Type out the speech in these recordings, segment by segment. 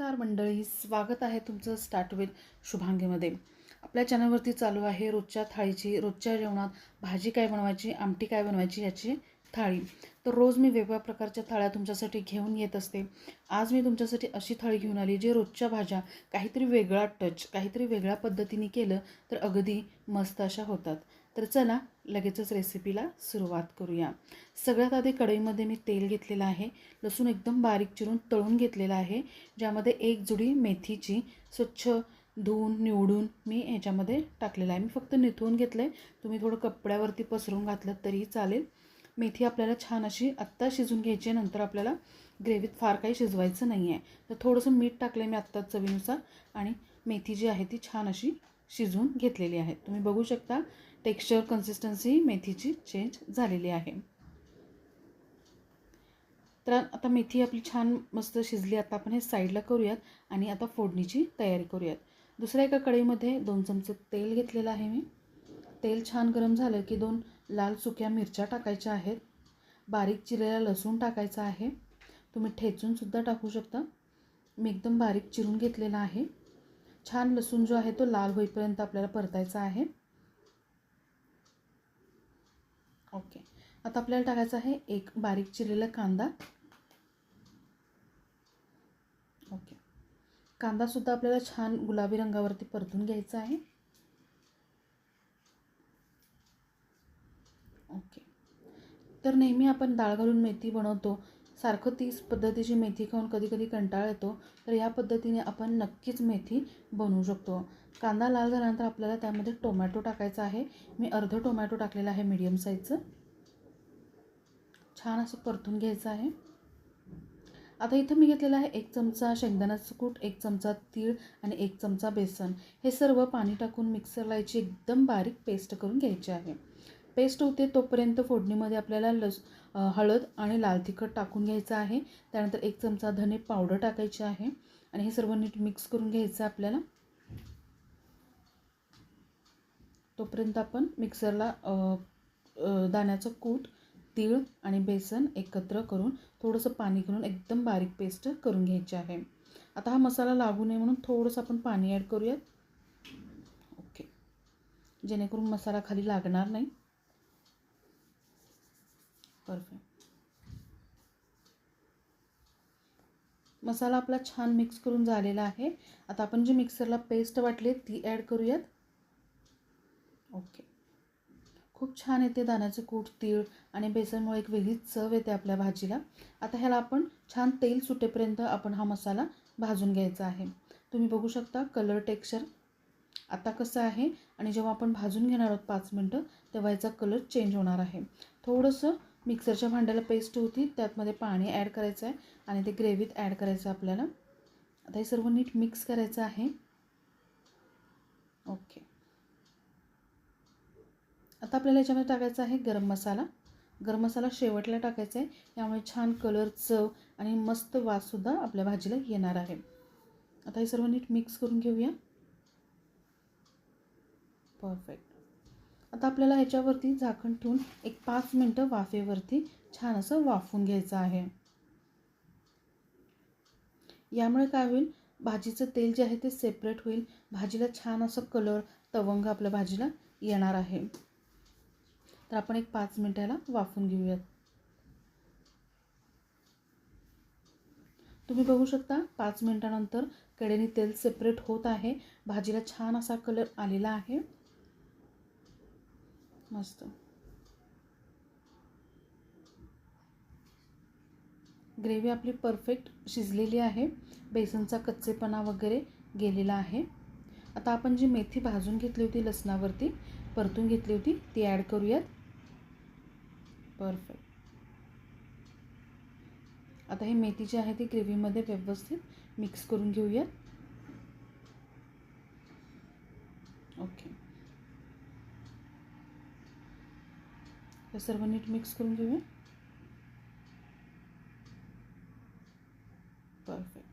मंडळी स्वागत आहे तुमचं स्टार्ट विथ शुभांगीमध्ये. आपल्या चॅनलवरती चालू आहे रोजच्या थाळीची रोजच्या जेवणात भाजी काय बनवायची आमटी काय बनवायची याची थाळी. तर रोज मी वेगवेगळ्या प्रकारच्या थाळ्या तुमच्यासाठी घेऊन येत असते. आज मी तुमच्यासाठी अशी थाळी घेऊन आली जे रोजच्या भाज्या काहीतरी वेगळा टच काहीतरी वेगळ्या पद्धतीने केलं तर अगदी मस्त अशा होतात. तर चला लगेचच रेसिपीला सुरुवात करूया. सगळ्यात आधी कढईमध्ये मी तेल घेतलेलं आहे. लसूण एकदम बारीक चिरून तळून घेतलेलं आहे. ज्यामध्ये एक जुडी मेथीची स्वच्छ धुवून निवडून मी ह्याच्यामध्ये टाकलेलं आहे. मी फक्त निथवून घेतलं आहे तुम्ही थोडं कपड्यावरती पसरून घातलं तरीही चालेल. मेथी आपल्याला छान अशी आत्ता शिजून घ्यायची आहे. नंतर आपल्याला ग्रेव्हीत फार काही शिजवायचं नाही आहे तर थोडंसं मीठ टाकलं आहे मी आत्ताच चवीनुसार. आणि मेथी जी आहे ती छान अशी शिजवून घेतलेली आहे. तुम्ही बघू शकता टेक्स्चर कन्सिस्टन्सी मेथीची चेंज झालेली आहे. तर आता मेथी आपली छान मस्त शिजली. आता आपण हे साईडला करूयात आणि आता फोडणीची तयारी करूयात. दुसऱ्या एका कढईमध्ये दोन चमचे तेल घेतलेलं आहे मी. तेल छान गरम झालं की दोन लाल सुक्या मिरच्या टाकायच्या आहेत. बारीक चिरलेला लसूण टाकायचा आहे. तुम्ही ठेचूनसुद्धा टाकू शकता. मी एकदम बारीक चिरून घेतलेला आहे. छान लसूण जो आहे तो लाल होईपर्यंत आपल्याला परतायचा आहे. ओके. आता आपल्याला टाकायचं आहे एक बारीक चिरलेला कांदा. ओके. कांदासुद्धा आपल्याला छान गुलाबी रंगावरती परतून घ्यायचा आहे. ओके. तर नेहमी आपण डाळ घालून मेथी बनवतो. सारखं तीच पद्धतीची मेथी खाऊन कधी कधी कंटाळा येतो तर या पद्धतीने आपण नक्कीच मेथी बनवू शकतो. कांदा लाल झाल्यानंतर आपल्याला त्यामध्ये टोमॅटो टाकायचा आहे. मी अर्ध टोमॅटो टाकलेला आहे मीडियम साईजचं छान असं परतून घ्यायचं आहे. आता इथं मी घेतलेलं आहे एक चमचा शेंगदाण्याचं कूट एक चमचा तीळ आणि एक चमचा बेसन. हे सर्व पाणी टाकून मिक्सरला याची एकदम बारीक पेस्ट करून घ्यायची आहे. पेस्ट होते तोपर्यंत फोडणीमध्ये आपल्याला लस हळद आणि लाल तिखट टाकून घ्यायचं आहे. त्यानंतर एक चमचा धने पावडर टाकायची आहे. आणि हे सर्व नीट मिक्स करून घ्यायचं आहे आपल्याला. तोपर्यंत आपण मिक्सरला दाण्याचं कूट तीळ आणि बेसन एकत्र करून थोडंसं पाणी घालून एकदम बारीक पेस्ट करून घ्यायची आहे. आता हा मसाला लागू नये म्हणून थोडंसं आपण पाणी ॲड करूयात. ओके. जेणेकरून मसाला खाली लागणार नाही. परफेक्ट मसाला आपला छान मिक्स करून झालेला आहे. आता आपण जी मिक्सरला पेस्ट वाटली ती ॲड करूयात. ओके खूप छान येते दाण्याचे कूट तीळ आणि बेसनमुळे एक वेगळीच चव येते आपल्या भाजीला. आता ह्याला आपण छान तेल सुटेपर्यंत आपण हा मसाला भाजून घ्यायचा आहे. तुम्ही बघू शकता कलर टेक्स्चर आता कसं आहे आणि जेव्हा आपण भाजून घेणार आहोत पाच मिनटं तेव्हा याचा कलर चेंज होणार आहे. थोडंसं मिक्सरच्या भांड्याला पेस्ट होती त्यातमध्ये पाणी ॲड करायचं आहे आणि ते ग्रेव्हीत ॲड करायचं आहे आपल्याला. आता हे सर्व नीट मिक्स करायचं आहे. ओके आता आपल्याला याच्यामध्ये टाकायचा आहे गरम मसाला. गरम मसाला शेवटला टाकायचा आहे. यामुळे छान कलर चव आणि मस्त वाससुद्धा आपल्या भाजीला येणार आहे. आता हे सर्व नीट मिक्स करून घेऊया. परफेक्ट आता आपल्याला ह्याच्यावरती झाकण ठेवून एक पाच मिनटं वाफेवरती छान असं वाफून घ्यायचं आहे. यामुळे काय होईल? भाजीचं तेल जे आहे ते सेपरेट होईल. भाजीला छान असं कलर तवंग आपल्या भाजीला येणार आहे. तर आपण एक पाच मिनटाला वाफून घेऊयात. तुम्ही बघू शकता पाच मिनटानंतर कडेने तेल सेपरेट होत आहे. भाजीला छान असा कलर आलेला आहे. मस्त. ग्रेव्ही आपली परफेक्ट शिजलेली आहे. बेसनचा कच्चेपणा वगैरे गेलेला आहे. आता आपण जी मेथी भाजून घेतली होती लसणावरती परतून घेतली होती ती ॲड करूयात. परफेक्ट आता ही मेथी जी आहे ती ग्रेव्हीमध्ये व्यवस्थित मिक्स करून घेऊयात. ओके हे सर्व नीट मिक्स करून घेऊया. परफेक्ट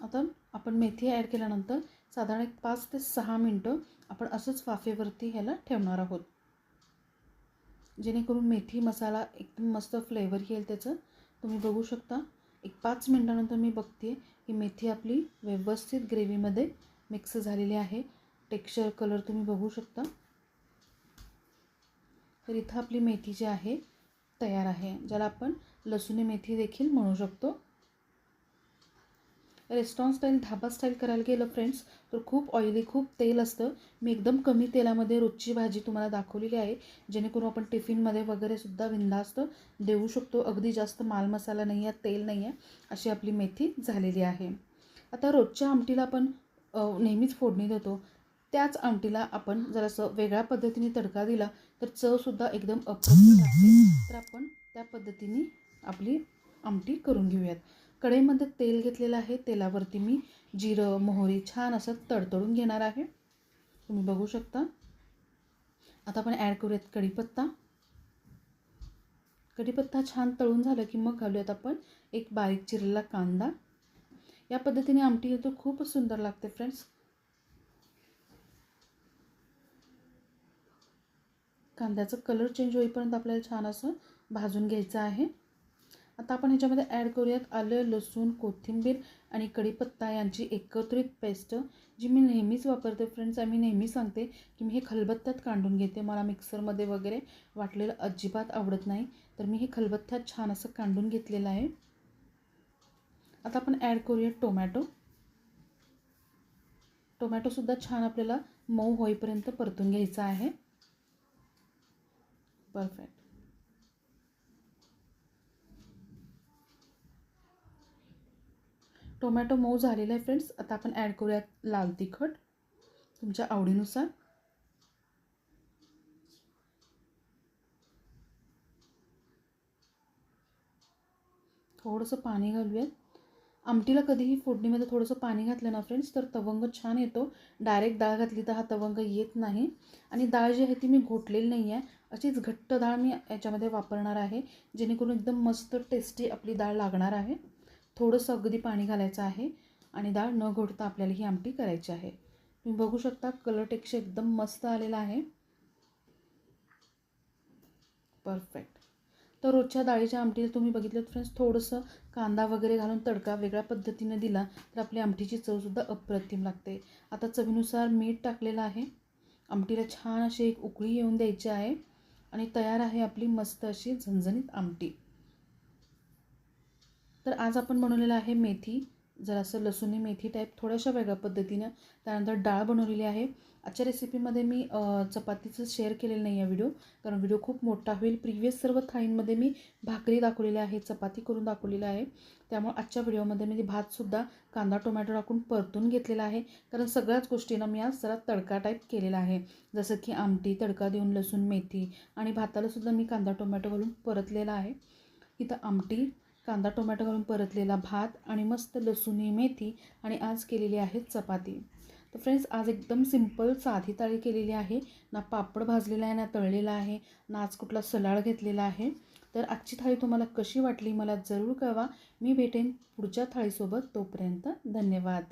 आता आपण मेथी ॲड केल्यानंतर साधारण एक पाच ते सहा मिनटं आपण असंच वाफेवरती ह्याला ठेवणार आहोत. जेणेकरून मेथी मसाला एकदम मस्त फ्लेवर येईल त्याचं. तुम्ही बघू शकता. एक पाच मिनटानंतर मी बघते की मेथी आपली व्यवस्थित ग्रेव्हीमध्ये मिक्स झालेली आहे. टेक्स्चर कलर तुम्ही बघू शकता. तर इथं आपली मेथी जी आहे तयार आहे. ज्याला आपण लसुणी मेथी देखील म्हणू शकतो. रेस्टॉरंट स्टाईल ढाबा स्टाईल करायला गेलं फ्रेंड्स तर खूप ऑइली खूप तेल असतं. मी एकदम कमी तेलामध्ये रोजची भाजी तुम्हाला दाखवलेली आहे. जेणेकरून आपण टिफिनमध्ये वगैरे सुद्धा विंदास्त देऊ शकतो. अगदी जास्त माल मसाला नाही आहे तेल नाही आहे अशी आपली मेथी झालेली आहे. आता रोजच्या आमटीला आपण नेहमीच फोडणी देतो. त्याच आमटीला आपण जरासं वेगळ्या पद्धतीने तडका दिला तर चवसुद्धा एकदम अप्रतिम लागते. तर आपण त्या पद्धतीने आपली आमटी करून घेऊयात. कढईमध्ये तेल घेतलेलं आहे. तेलावरती मी जिरं मोहरी छान असं तडतडून घेणार आहे. तुम्ही बघू शकता. आता आपण ॲड करूयात कढीपत्ता. कढीपत्ता छान तळून झालं की मग घालूयात आपण एक बारीक चिरलेला कांदा. या पद्धतीने आमटी येतो. खूपच सुंदर लागते फ्रेंड्स कांद्याचं कलर चेंज होईपर्यंत आपल्याला छान असं भाजून घ्यायचं आहे. आता आपण ह्याच्यामध्ये ॲड करूयात आलं लसूण कोथिंबीर आणि कढीपत्ता यांची एकत्रित पेस्ट जी मी नेहमीच वापरते फ्रेंड्स आम्ही मी नेहमी सांगते की मी हे खलबत्त्यात कांडून घेते. मला मिक्सरमध्ये वगैरे वाटलेलं अजिबात आवडत नाही. तर मी हे खलबत्त्यात छान असं कांडून घेतलेलं आहे. आता आपण ॲड करूया टोमॅटो टोमॅटोसुद्धा छान आपल्याला मऊ होईपर्यंत परतून घ्यायचा आहे. परफेक्ट टोमॅटो मऊ झालेला आहे फ्रेंड्स. आता आपण ॲड करूयात लाल तिखट. तुमच्या आवडीनुसार. थोडंसं पाणी घालूयात. आमटीला कधीही फोडणीमध्ये थोडंसं पाणी घातलं ना फ्रेंड्स तर तवंग छान येतो. डायरेक्ट डाळ घातली तर हा तवंग येत नाही. आणि डाळ जी आहे ती मी घोटलेली नाही आहे. अशीच घट्ट डाळ मी याच्यामध्ये वापरणार आहे जेणेकरून एकदम मस्त टेस्टी आपली डाळ लागणार आहे. थोडंसं अगदी पाणी घालायचं आहे आणि डाळ न घोटता आपल्याला ही आमटी करायची आहे. तुम्ही बघू शकता कलर टेक्स्चर एकदम मस्त आलेला आहे. परफेक्ट तर रोजच्या डाळीच्या आमटीला तुम्ही बघितलं फ्रेंड्स थोडंसं कांदा वगैरे घालून तडका वेगळ्या पद्धतीने दिला तर आपली आमटीची चवसुद्धा अप्रतिम लागते. आता चवीनुसार मीठ टाकलेलं आहे. आमटीला छान अशी एक उकळी येऊन द्यायची आहे आणि तयार आहे आपली मस्त अशी झणझणीत आमटी. तर आज आपण बनवलेलं आहे मेथी. जरासं लसुणी मेथी टाईप थोड्याशा वेगळ्या पद्धतीनं त्यानंतर डाळ बनवलेली आहे. आजच्या रेसिपीमध्ये मी चपातीचं शेअर केलेलं नाही आहे व्हिडिओ कारण व्हिडिओ खूप मोठा होईल. प्रिव्हियस सर्व थाळींमध्ये मी भाकरी दाखवलेली आहे चपाती करून दाखवलेलं आहे. त्यामुळे आजच्या व्हिडिओमध्ये मी भातसुद्धा कांदा टोमॅटो टाकून परतून घेतलेला आहे. कारण सगळ्याच गोष्टींना मी आज जरा तडका टाईप केलेला आहे. जसं की आमटी तडका देऊन लसूण मेथी आणि भातालासुद्धा मी कांदा टोमॅटो घालून परतलेला आहे. इथं आमटी कांदा टोमॅटो घालून परतलेला भात आणि मस्त लसुणी मेथी आणि आज केलेली आहे चपाती. तर फ्रेंड्स आज एकदम सिंपल साधी ताळी केलेली आहे. ना पापड भाजलेला आहे ना तळलेला आहे ना आज कुठला सलाड घेतलेला आहे. तर आजची थाळी तुम्हाला कशी वाटली मला जरूर कळवा. मी भेटेन पुढच्या थाळीसोबत. तोपर्यंत धन्यवाद.